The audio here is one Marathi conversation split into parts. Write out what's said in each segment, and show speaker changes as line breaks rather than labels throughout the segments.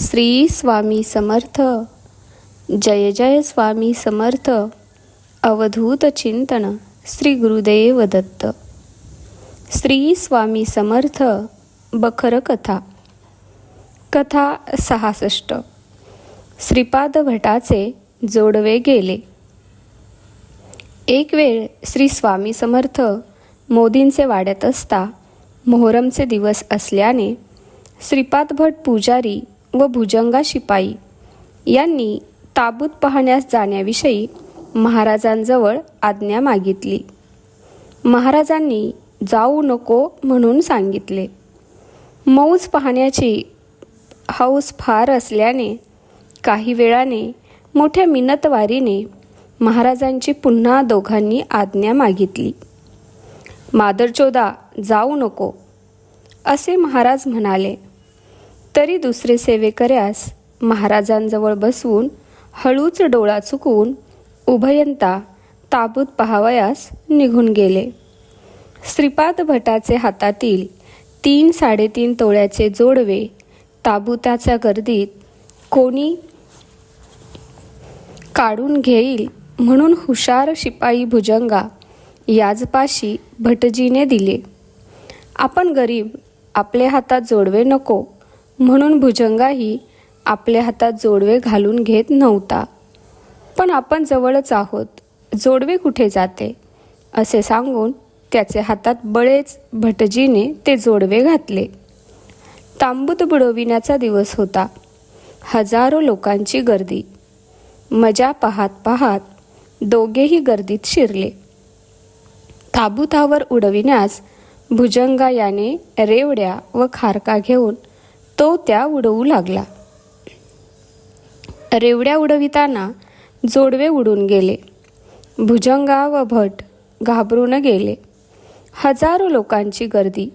श्री स्वामी समर्थ. जय जय स्वामी समर्थ. अवधूत चिंतन श्री गुरुदेव दत्त. श्री स्वामी समर्थ बखर कथा. कथा सहासष्ट. श्रीपाद भटाचे जोडवे गेले. एक वेळ श्री स्वामी समर्थ मोदींचे वाड्यात असता मोहरमचे दिवस असल्याने श्रीपाद भट पुजारी व भुजंगा शिपाई यांनी ताबूत पाहण्यास जाण्याविषयी महाराजांजवळ आज्ञा मागितली. महाराजांनी जाऊ नको म्हणून सांगितले. मौज पाहण्याची हौस फार असल्याने काही वेळाने मोठ्या मिनतवारीने महाराजांची पुन्हा दोघांनी आज्ञा मागितली. मादरचोदा जाऊ नको असे महाराज म्हणाले. तरी दुसरे सेवेकऱ्यास महाराजांजवळ बसवून हळूच डोळा चुकवून उभयंता ताबूत पहावयास निघून गेले. श्रीपाद भटाचे हातातील तीन साडेतीन तोळ्याचे जोडवे ताबुताच्या गर्दीत कोणी काढून घेईल म्हणून हुशार शिपाई भुजंगा याजपाशी भटजीने दिले. आपण गरीब आपल्या हातात जोडवे नको. म्हणून भुजंगाही आपल्या हातात जोडवे घालून घेत नव्हता. पण आपण जवळच आहोत. जोडवे कुठे जाते? असे सांगून त्याचे हातात बळेच भटजीने ते जोडवे घातले. तांबूत बुडविण्याचा दिवस होता. हजारो लोकांची गर्दी. मजा पाहत पाहत दोघेही गर्दीत शिरले. ताबूतावर उडविण्यास भुजंगा याने रेवड्या व खारका घेऊन तो त्या उडवू लागला. रेवड्या उडविताना जोडवे उडून गेले. भुजंगा व भट घाबरून गेले. हजारो लोकांची गर्दी.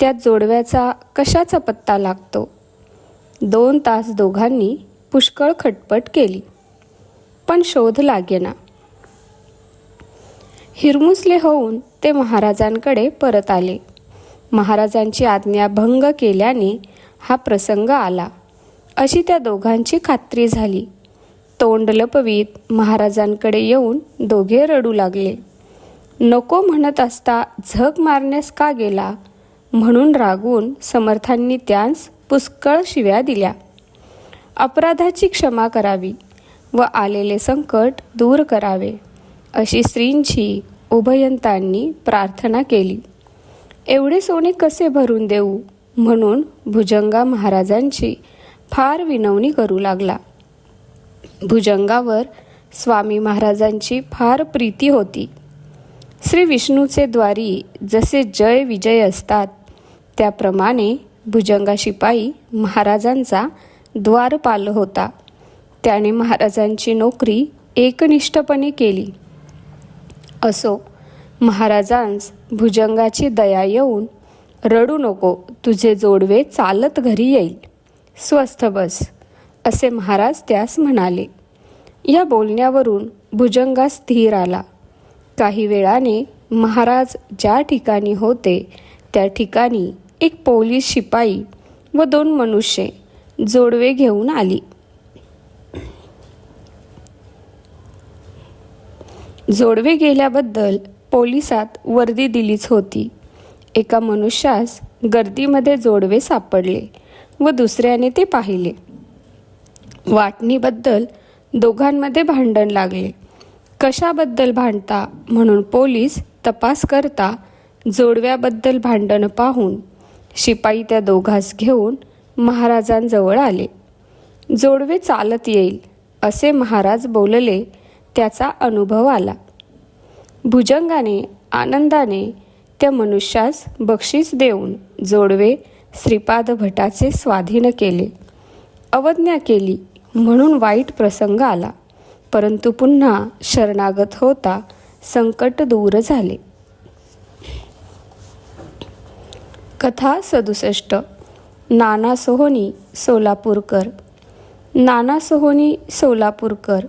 त्यात जोडव्याचा कशाचा पत्ता लागतो? दोन तास दोघांनी पुष्कळ खटपट केली. पण शोध लागेना. हिरमुसले होऊन ते महाराजांकडे परत आले. महाराजांची आज्ञा भंग केल्याने हा प्रसंग आला. अशी त्या दोघांची खात्री झाली. तोंड लपवीत महाराजांकडे येऊन दोघे रडू लागले. नको म्हणत असता झक मारण्यास का गेला म्हणून रागून समर्थांनी त्यांस पुष्कळ शिव्या दिल्या. अपराधाची क्षमा करावी व आलेले संकट दूर करावे अशी स्त्रींची उभयंतांनी प्रार्थना केली. एवढे सोने कसे भरून देऊ? म्हणून भुजंगा महाराजांची फार विनवणी करू लागला. भुजंगावर स्वामी महाराजांची फार प्रीती होती. श्री विष्णूचे द्वारी जसे जय विजय असतात त्याप्रमाणे भुजंगा शिपाई महाराजांचा द्वारपाल होता. त्याने महाराजांची नोकरी एकनिष्ठपणे केली. असो महाराजांस भुजंगाची दया येऊन रडू नको तुझे जोडवे चालत घरी येईल. स्वस्थ बस असे महाराज त्यास म्हणाले. या बोलण्यावरून भुजंगा स्थिर आला. काही वेळाने महाराज ज्या ठिकाणी होते त्या ठिकाणी एक पोलीस शिपाई व दोन मनुष्य जोडवे घेऊन आली. जोडवे गेल्याबद्दल पोलिसात वर्दी दिलीच होती. एका मनुष्यास गर्दीमध्ये जोडवे सापडले व दुसऱ्याने ते पाहिले. वाटणीबद्दल दोघांमध्ये भांडण लागले. कशाबद्दल भांडता म्हणून पोलीस तपास करता जोडव्याबद्दल भांडण पाहून शिपाई त्या दोघास घेऊन महाराजांजवळ आले. जोडवे चालत येईल असे महाराज बोलले त्याचा अनुभव आला. भुजंगाने आनंदाने त्या मनुष्यास बक्षीस देऊन जोडवे श्रीपाद भटाचे स्वाधीन केले. अवज्ञा केली म्हणून वाईट प्रसंग आला. परंतु पुन्हा शरणागत होता संकट दूर झाले. कथा सदुसष्ट. नाना सोहोनी सोलापूरकर. नाना सोहोनी सोलापूरकर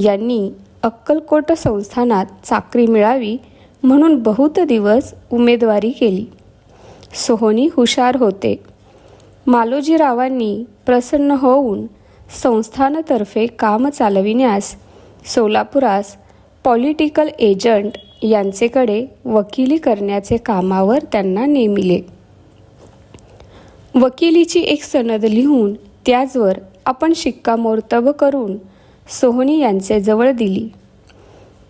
यांनी अक्कलकोट संस्थानात चाकरी मिळावी म्हणून बहुत दिवस उमेदवारी केली. सोहोनी हुशार होते. मालोजीरावांनी प्रसन्न होऊन संस्थानातर्फे काम चालविण्यास सोलापुरास पॉलिटिकल एजंट यांचेकडे वकिली करण्याचे कामावर त्यांना नेमिले. वकिलीची एक सनद लिहून त्याचवर आपण शिक्कामोर्तब करून सोहनी यांचे जवळ दिली.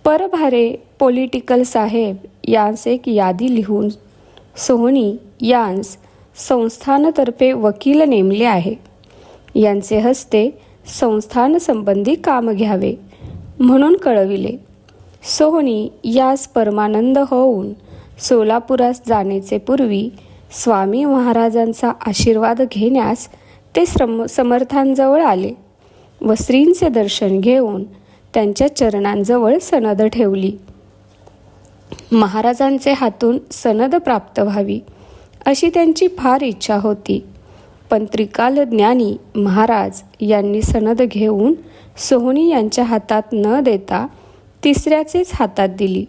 परभारे पॉलिटिकल साहेब यांस एक यादी लिहून सोहनी यांस संस्थानतर्फे वकील नेमले आहे. यांचे हस्ते संस्थान संबंधी काम घ्यावे म्हणून कळविले. सोहनी यास परमानंद होऊन सोलापुरास जाण्याचे पूर्वी स्वामी महाराजांचा आशीर्वाद घेण्यास ते श्रम समर्थांजवळ आले व श्रींचे दर्शन घेऊन त्यांच्या चरणांजवळ सनद ठेवली. महाराजांचे हातून सनद प्राप्त व्हावी अशी त्यांची फार इच्छा होती. पण त्रिकाल ज्ञानी महाराज यांनी सनद घेऊन सोहनी यांच्या हातात न देता तिसऱ्याचेच हातात दिली.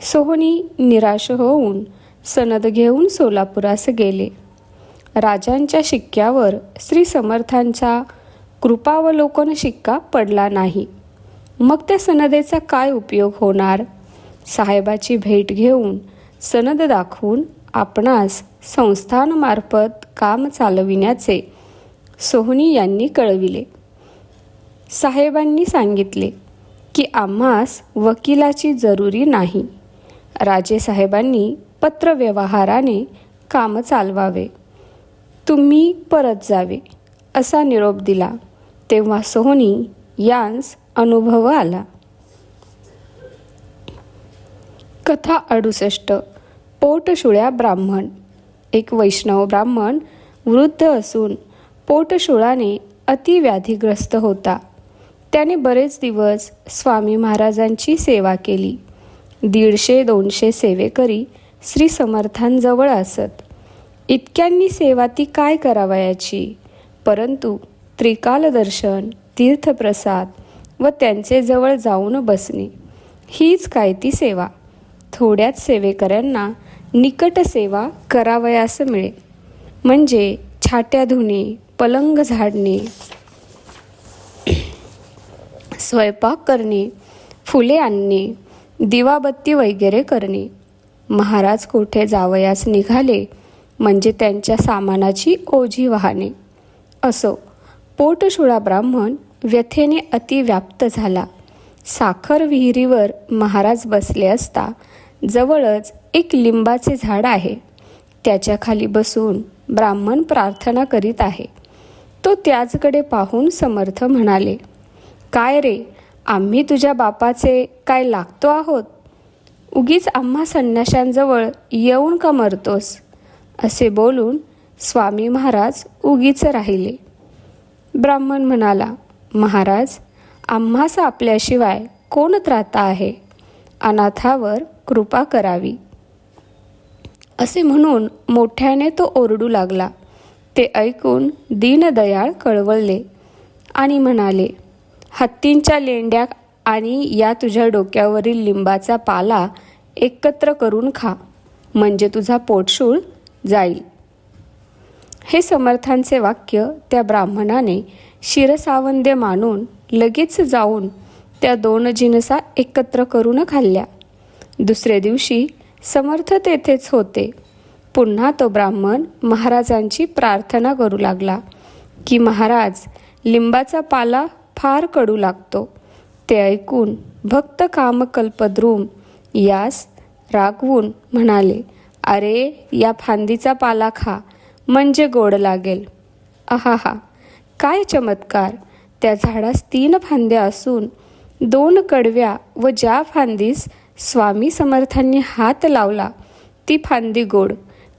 सोहनी निराश होऊन सनद घेऊन सोलापुरास गेले. राजांच्या शिक्क्यावर श्री समर्थांचा कृपावलोकन शिक्का पडला नाही. मग त्या सनदेचा काय उपयोग होणार? साहेबाची भेट घेऊन सनद दाखवून आपणास संस्थानमार्फत काम चालविण्याचे सोहनी यांनी कळविले. साहेबांनी सांगितले की आम्हास वकिलाची जरुरी नाही. राजेसाहेबांनी पत्रव्यवहाराने काम चालवावे. तुम्ही परत जावे असा निरोप दिला. तेव्हा सोहनी यांस अनुभव आला. कथा अडुसष्ट. पोटशुळ्या ब्राह्मण. एक वैष्णव ब्राह्मण वृद्ध असून पोटशुळाने अतिव्याधीग्रस्त होता. त्याने बरेच दिवस स्वामी महाराजांची सेवा केली. दीडशे दोनशे सेवेकरी श्री समर्थांजवळ असत. इतक्यांनी सेवा ती काय करावयाची? परंतु त्रिकालदर्शन तीर्थप्रसाद व त्यांचे जवळ जाऊन बसणे हीच काय ती सेवा? थोड्याच सेवेकऱ्यांना निकट सेवा करावयास मिळे. म्हणजे छाट्या धुणे पलंग झाडणे स्वयंपाक करणे फुले आणणे दिवाबत्ती वगैरे करणे. महाराज कोठे जावयास निघाले म्हणजे त्यांच्या सामानाची ओझी वाहणे. असो पोटशुळा ब्राह्मण व्यथेने अतिव्याप्त झाला. साखर विहिरीवर महाराज बसले असता जवळच एक लिंबाचे झाड आहे. त्याच्याखाली बसून ब्राह्मण प्रार्थना करीत आहे. तो त्याचकडे पाहून समर्थ म्हणाले काय रे आम्ही तुझ्या बापाचे काय लागतो आहोत? उगीच आम्हा संन्याशांजवळ येऊन का मरतोस? असे बोलून स्वामी महाराज उगीच राहिले. ब्राह्मण म्हणाला महाराज आम्हास आपल्याशिवाय कोण त्राता आहे? अनाथावर कृपा करावी. असे म्हणून मोठ्याने तो ओरडू लागला. ते ऐकून दीनदयाळ कळवळले आणि म्हणाले हत्तींच्या लेंड्या आणि या तुझ्या डोक्यावरील लिंबाचा पाला एकत्र करून खा म्हणजे तुझा पोटशूळ जाईल. हे समर्थांचे वाक्य त्या ब्राह्मणाने शिरसावंद्य मानून लगेच जाऊन त्या दोन जिनसा एकत्र करून खाल्ल्या. दुसरे दिवशी समर्थ तेथेच होते. पुन्हा तो ब्राह्मण महाराजांची प्रार्थना करू लागला की महाराज लिंबाचा पाला फार कडू लागतो. ते ऐकून भक्त कामकल्पद्रुम यास रागवून म्हणाले अरे या फांदीचा पाला खा म्हणजे गोड लागेल. आहाहा काय चमत्कार! त्या झाडास तीन फांद्या असून दोन कडव्या व ज्या फांदीस स्वामी समर्थांनी हात लावला. ती फांदी गोड.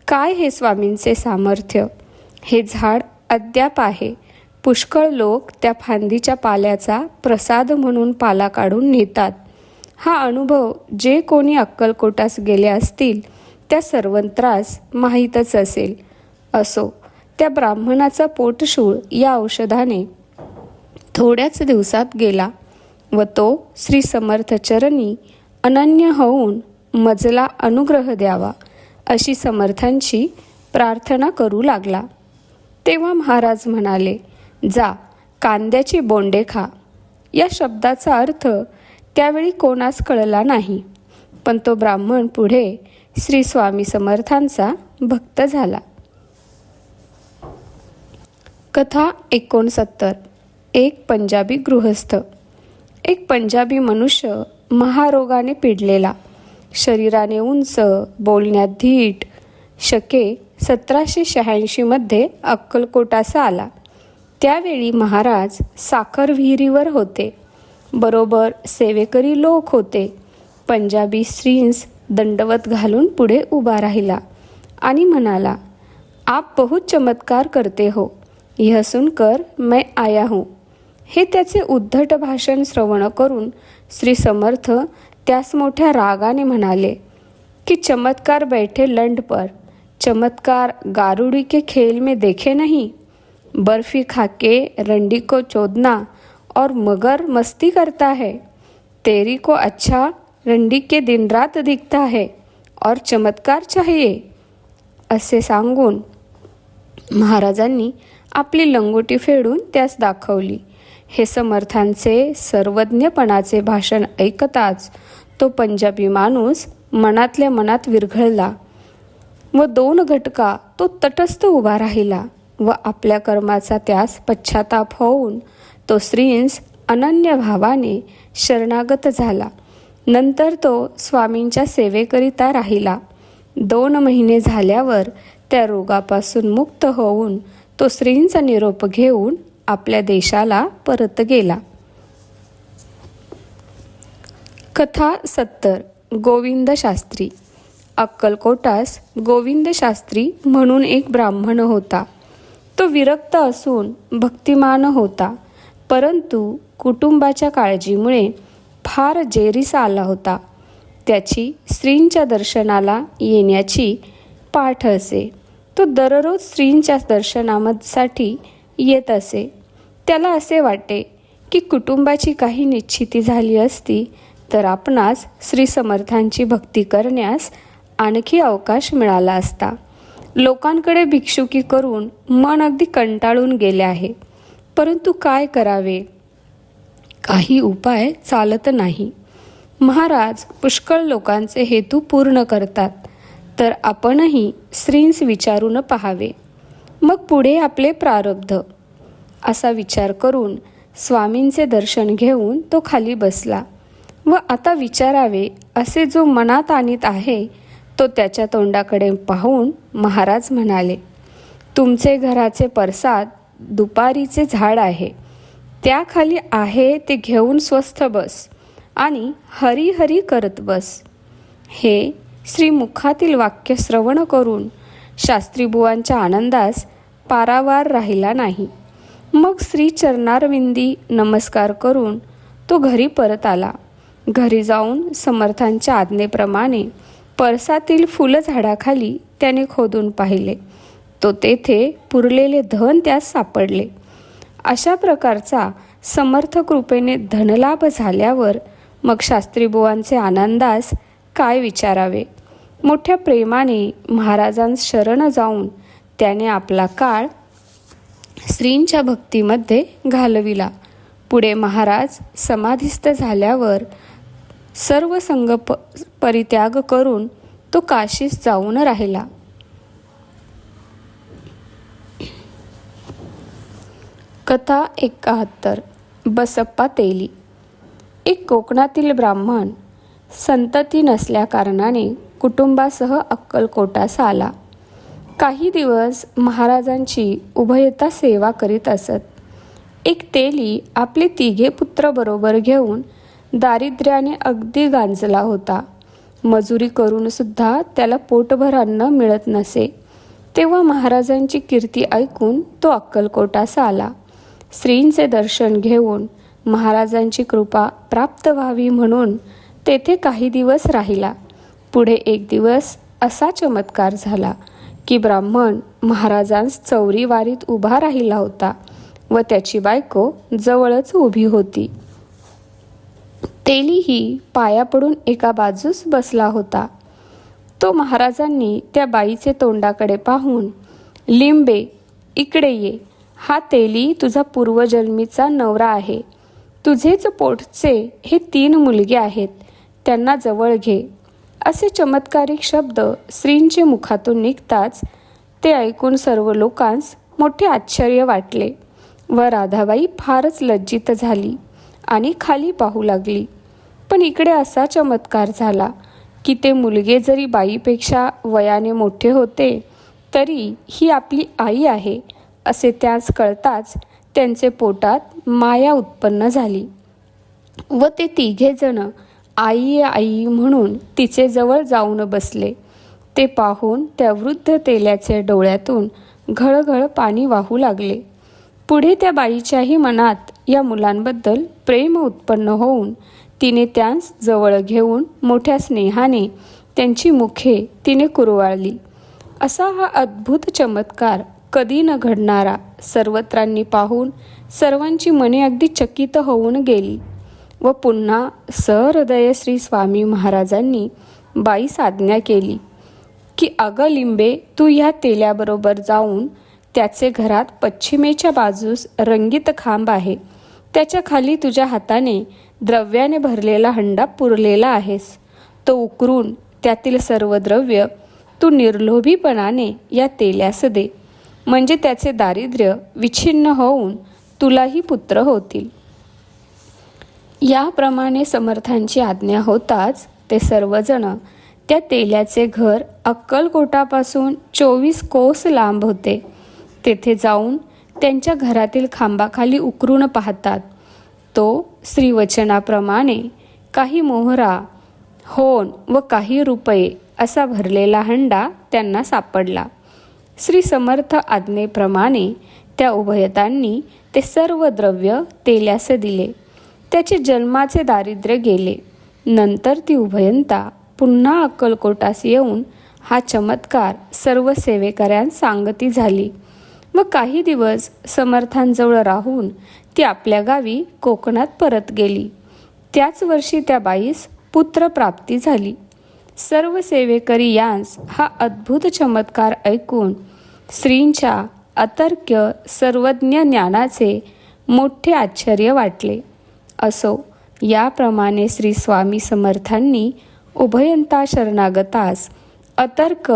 काय हे स्वामींचे सामर्थ्य? हे झाड अद्याप आहे. पुष्कळ लोक त्या फांदीच्या पाल्याचा प्रसाद म्हणून पाला काढून नेतात. हा अनुभव जे कोणी अक्कलकोटास गेले असतील त्या सर्वंत्रास माहीतच असेल. असो त्या ब्राह्मणाचा पोटशूळ या औषधाने थोड्याच दिवसात गेला व तो श्री समर्थ चरणी अनन्य होऊन मजला अनुग्रह द्यावा अशी समर्थांची प्रार्थना करू लागला. तेव्हा महाराज म्हणाले जा कांद्याची बोंडे खा. या शब्दाचा अर्थ त्यावेळी कोणास कळला नाही पण तो ब्राह्मण पुढे श्री स्वामी समर्थांचा भक्त झाला. कथा एकोणसत्तर एक पंजाबी गृहस्थ. एक पंजाबी मनुष्य महारोगाने पिडलेला. शरीराने उंच बोलण्यात धीट शके सतराशे शहाऐंशीमध्ये अक्कलकोटासा आला. त्यावेळी महाराज साखर विहिरीवर होते. बरोबर सेवेकरी लोक होते. पंजाबी स्त्रीन्स दंडवत घालून पुढे उभा राहिला आणि म्हणाला आप बहुत चमत्कार करते हो. यह सुनकर मैं आया हूँ. हे त्याचे उद्धट भाषण श्रवण करून श्री समर्थ त्यास मोठ्या रागाने म्हणाले कि चमत्कार बैठे लंड पर चमत्कार गारुड़ी के खेल में देखे नहीं? बर्फी खाके रंडी को चोदना और मगर मस्ती करता है। तेरी को अच्छा रंडी के दिन रात दिखता है और चमत्कार चाहिए। असे सांगून महाराजांनी आपली लंगोटी फेडून त्यास दाखवली. हे समर्थांचे सर्वज्ञपणाचे भाषण ऐकताच तो पंजाबी माणूस मनातल्या मनात विरघळला व दोन घटका तो तटस्थ उभा राहिला व आपल्या कर्माचा त्यास पश्चाताप होऊन तो स्त्रींस अनन्य भावाने शरणागत झाला. नंतर तो स्वामींच्या सेवेकरिता राहिला. दोन महिने झाल्यावर त्या रोगापासून मुक्त होऊन तो स्त्रींचा निरोप घेऊन आपल्या देशाला परत गेला. कथा सत्तर गोविंद शास्त्री. अक्कलकोटास गोविंद शास्त्री म्हणून एक ब्राह्मण होता. तो विरक्त असून भक्तिमान होता. परंतु कुटुंबाच्या काळजीमुळे फार जेरीस आला होता. त्याची स्त्रींच्या दर्शनाला येण्याची पाठ असे. तो दररोज स्त्रींच्या दर्शनासाठी येत असे. त्याला असे वाटे की कुटुंबाची काही निश्चिती झाली असती तर आपणास श्री समर्थांची भक्ती करण्यास आणखी अवकाश मिळाला असता. लोकांकडे भिक्षुकी करून मन अगदी कंटाळून गेले आहे. परंतु काय करावे? काही उपाय चालत नाही. महाराज पुष्कळ लोकांचे हेतू पूर्ण करतात तर आपणही स्त्रींस विचारून पहावे. मग पुढे आपले प्रारब्ध. असा विचार करून स्वामींचे दर्शन घेऊन तो खाली बसला व आता विचारावे असे जो मनात आणीत आहे तो त्याच्या तोंडाकडे पाहून महाराज म्हणाले तुमचे घराचे परसाद दुपारीचे झाड आहे. त्याखाली आहे ते घेऊन स्वस्थ बस आणि हरी हरी करत बस. हे श्रीमुखातील वाक्य श्रवण करून शास्त्रीबुवांच्या आनंदास पारावार राहिला नाही. मग श्री चरणारविंदी नमस्कार करून तो घरी परत आला. घरी जाऊन समर्थांच्या आज्ञेप्रमाणे परसातील फुलं झाडाखाली त्याने खोदून पाहिले. तो तेथे पुरलेले धन त्यास सापडले. अशा प्रकारचा समर्थ कृपेने धनलाभ झाल्यावर मग शास्त्रीबुवांचे आनंदास काय विचारावे? मोठ्या प्रेमाने महाराजांस शरण जाऊन त्याने आपला काळ स्त्रींच्या भक्तीमध्ये घालविला. पुढे महाराज समाधिस्थ झाल्यावर सर्व संग प परित्याग करून तो काशीस जाऊन राहिला. कथा एकाहत्तर. बसप्पा तेली. एक कोकणातील ब्राह्मण संतती नसल्याकारणाने कुटुंबासह अक्कलकोटास आला. काही दिवस महाराजांची उभयता सेवा करीत असत. एक तेली आपले तिघे पुत्र बरोबर घेऊन दारिद्र्याने अगदी गांजला होता. मजुरी करूनसुद्धा त्याला पोटभर अन्न मिळत नसे. तेव्हा महाराजांची कीर्ती ऐकून तो अक्कलकोटास आला. श्रींचे दर्शन घेऊन महाराजांची कृपा प्राप्त व्हावी म्हणून तेथे काही दिवस राहिला. पुढे एक दिवस असा चमत्कार झाला. की ब्राह्मण महाराजांस चौरी वारीत उभा राहिला होता व त्याची बायको जवळच उभी होती. तेलीही पाया पडून एका बाजूस बसला होता. तो महाराजांनी त्या बाईचे तोंडाकडे पाहून लिंबे इकडे ये. हा तेली तुझा पूर्वजन्मीचा नवरा आहे. तुझेच पोटचे हे तीन मुलगे आहेत. त्यांना जवळ घे. असे चमत्कारिक शब्द श्रींचे मुखातून निघताच ते ऐकून सर्व लोकांस मोठे आश्चर्य वाटले व राधाबाई फारच लज्जित झाली आणि खाली पाहू लागली. पण इकडे असा चमत्कार झाला की ते मुलगे जरी बाईपेक्षा वयाने मोठे होते तरी ही आपली आई आहे असे त्यास कळताच त्यांचे पोटात माया उत्पन्न झाली. व ते तिघेजणं आई आई म्हणून तिचे जवळ जाऊन बसले. ते पाहून त्या वृद्ध तेल्याचे डोळ्यातून घळघळ पाणी वाहू लागले. पुढे त्या बाईच्याही मनात या मुलांबद्दल प्रेम उत्पन्न होऊन तिने त्यांस जवळ घेऊन मोठ्या स्नेहाने त्यांची मुखे तिने कुरवाळली. असा हा अद्भुत चमत्कार कधी न घडणारा सर्वत्रांनी पाहून सर्वांची मने अगदी चकित होऊन गेली. व पुन्हा सहृदय श्री स्वामी महाराजांनी बाईस आज्ञा केली की अगं लिंबे तू ह्या तेल्याबरोबर जाऊन त्याचे घरात पश्चिमेच्या बाजूस रंगीत खांब आहे. त्याच्याखाली तुझ्या हाताने द्रव्याने भरलेला हंडा पुरलेला आहेस. तो उकरून त्यातील सर्व द्रव्य तू निर्लोभीपणाने या तेल्यास दे. म्हणजे त्याचे दारिद्र्य विच्छिन्न होऊन तुलाही पुत्र होतील. याप्रमाणे समर्थांची आज्ञा होताच ते सर्वजण त्या तेल्याचे घर अक्कलकोटापासून चोवीस कोस लांब होते. तेथे जाऊन त्यांच्या घरातील खांबाखाली उकरून पाहतात. तो श्रीवचनाप्रमाणे काही मोहरा होन व काही रुपये असा भरलेला हंडा त्यांना सापडला. श्री समर्थ आज्ञेप्रमाणे त्या उभयतांनी ते सर्व द्रव्य तेल्यास दिले. त्याचे जन्माचे दारिद्र्य गेले. नंतर ती उभयंता पुन्हा अक्कलकोटास येऊन हा चमत्कार सर्व सेवेकऱ्यांस सांगती झाली. व काही दिवस समर्थांजवळ राहून ती आपल्या गावी कोकणात परत गेली. त्याच वर्षी त्या बाईस पुत्रप्राप्ती झाली. सर्व सेवेकरी यांस हा अद्भुत चमत्कार ऐकून स्त्रींच्या अतर्क्य सर्वज्ञ ज्ञानाचे मोठे आश्चर्य वाटले. असो. याप्रमाणे श्री स्वामी समर्थांनी उभयंता शरणागतास अतर्क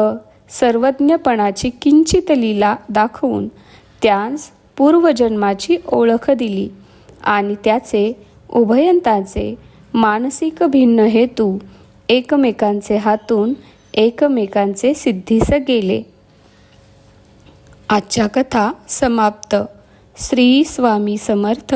सर्वज्ञपणाची किंचित लीला दाखवून त्यांस पूर्वजन्माची ओळख दिली आणि त्याचे उभयंताचे मानसिक भिन्न हेतू एकमेकांचे हातून एकमेकांचे सिद्धीस गेले. आजच्या कथा समाप्त. श्री स्वामी समर्थ.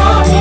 Amen.